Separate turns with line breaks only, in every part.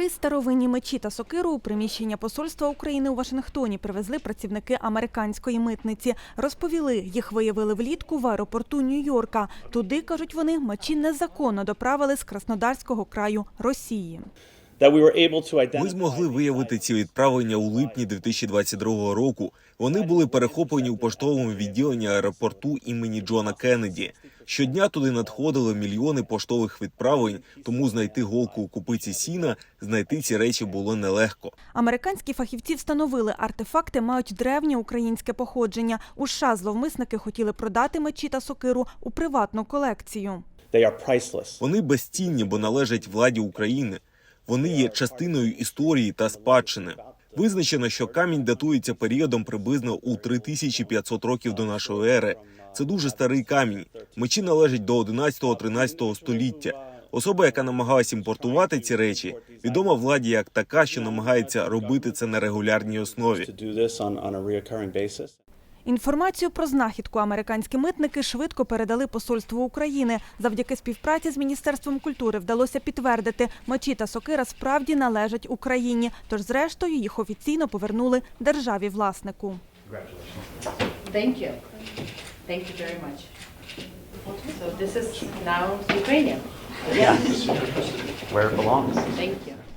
Три старовинні мечі та сокиру у приміщення посольства України у Вашингтоні привезли працівники американської митниці. Розповіли, їх виявили влітку в аеропорту Нью-Йорка. Туди, кажуть вони, мечі незаконно доправили з Краснодарського краю Росії.
That we were able to identify.
Ми змогли виявити ці відправлення у липні 2022 року. Вони були перехоплені у поштовому відділенні аеропорту імені Джона Кеннеді. Щодня туди надходили мільйони поштових відправлень, тому знайти голку у купиці сіна, знайти ці речі було нелегко.
Американські фахівці встановили, артефакти мають древнє українське походження. У США зловмисники хотіли продати мечі та сокиру у приватну колекцію.
They.
Вони безцінні, бо належать владі України. Вони є частиною історії та спадщини. Визначено, що камінь датується періодом приблизно у 3500 років до нашої ери. Це дуже старий камінь. Мечі належать до 11-13 століття. Особа, яка намагалась імпортувати ці речі, відома владі як така, що намагається робити це на регулярній основі.
Інформацію про знахідку американські митники швидко передали посольству України. Завдяки співпраці з міністерством культури вдалося підтвердити, мечі та сокира справді належать Україні. Тож, зрештою, їх офіційно повернули державі власнику.
Thank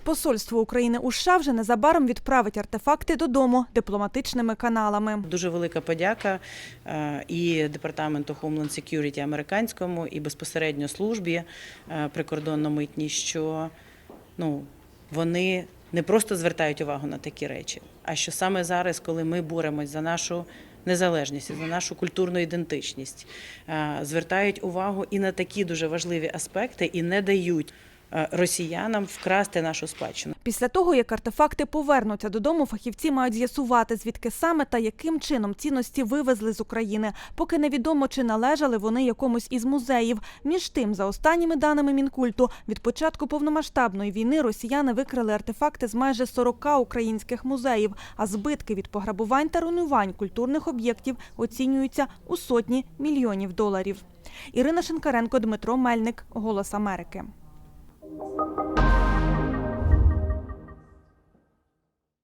Посольство України у США вже незабаром відправить артефакти додому дипломатичними каналами.
Дуже велика подяка е, і департаменту Homeland Security американському, і безпосередньо службі е, прикордонно-митній, що ну вони не просто звертають увагу на такі речі, а що саме зараз, коли ми боремось за нашу незалежність, за нашу культурну ідентичність, е, звертають увагу і на такі дуже важливі аспекти, і не дають росіянам вкрасти нашу спадщину.
Після того, як артефакти повернуться додому, фахівці мають з'ясувати, звідки саме та яким чином цінності вивезли з України. Поки невідомо, чи належали вони якомусь із музеїв. Між тим, за останніми даними Мінкульту, від початку повномасштабної війни росіяни викрали артефакти з майже 40 українських музеїв, а збитки від пограбувань та руйнувань культурних об'єктів оцінюються у сотні мільйонів доларів. Ірина Шинкаренко, Дмитро Мельник, Голос Америки. Thank you.